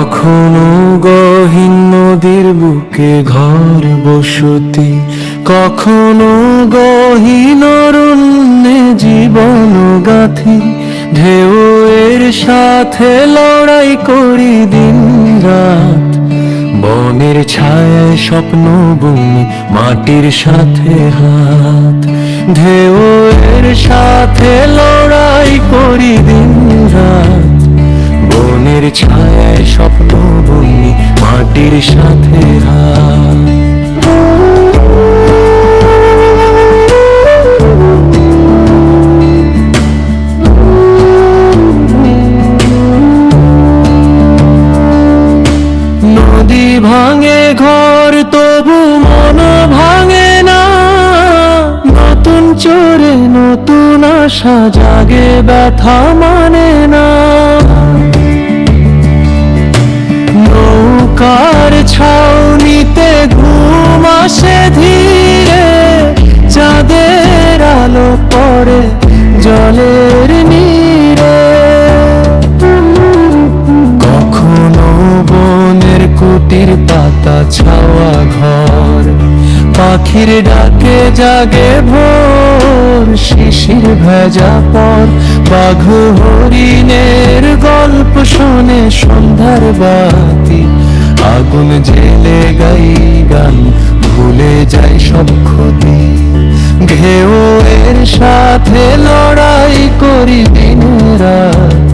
কখনো গহীন নদীর বুকে ঘর বসতি, কখনো গহীন অরণ্যে জীবন গাথি, ঢেউ এর সাথে লড়াই করি দিন রাত বনের ছায় স্বপ্ন বুনি মাটির সাথে হাত, ঢেউ এর সাথে লড়াই করি দিন রাত বনের ছায় স্বপ্ন বুনি মাটির সাথে নদী ভাঙে ঘর, তবু মন ভাঙে না। নতুন চোরে নতুন আশা, জাগে ব্যথা মানে না। ছাউনিতে ঘুম আসে ধীরে। চাঁদের আলো পড়ে জলের নীরে। কখনো বনের কুটির পাতা ছাওয়া ঘর, পাখির ডাকে জাগে ভোর। শিশির ভেজা পর বাঘ হরিণের গল্প শোনে সন্ধ্যার বাতি। আগুন জেলে গাই গান, ভুলে যাই সব ক্ষতি। ঘেউ এর সাথে লড়াই করি দিন রাত।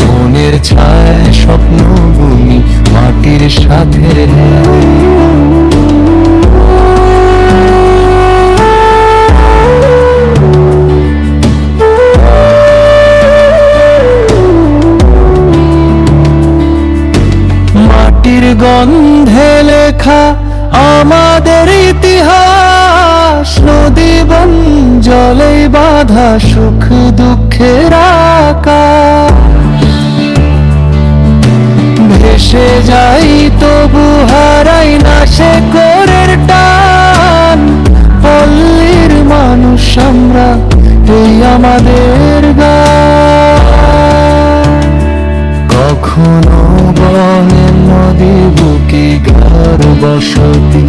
মনের ছায় স্বপ্ন বুনি মাটির সাথে। গন্ধে লেখা আমাদের ইতিহাস। নদী বন, জলে বাধা, সুখ দুঃখের আকাশ। ভেসে যাই তবু হারাই না সে কোরের টান। পল্লীর মানুষ, আমরা এই আমাদের গান। বসতি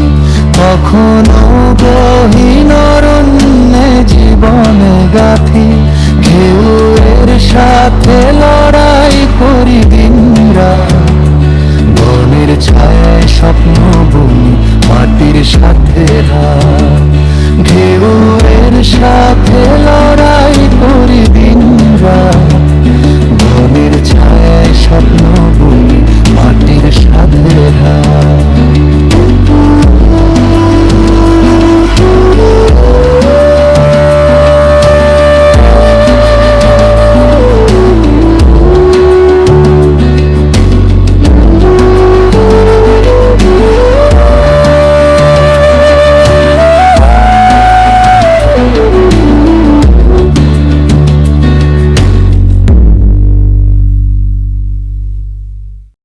কখনো গহীন অরণ্যে জীবনে গাথি ঘেউয়ের সাথে লড়াই করি দিন বনের ছায় স্বপ্ন বুনি মাটির সাথে রাত।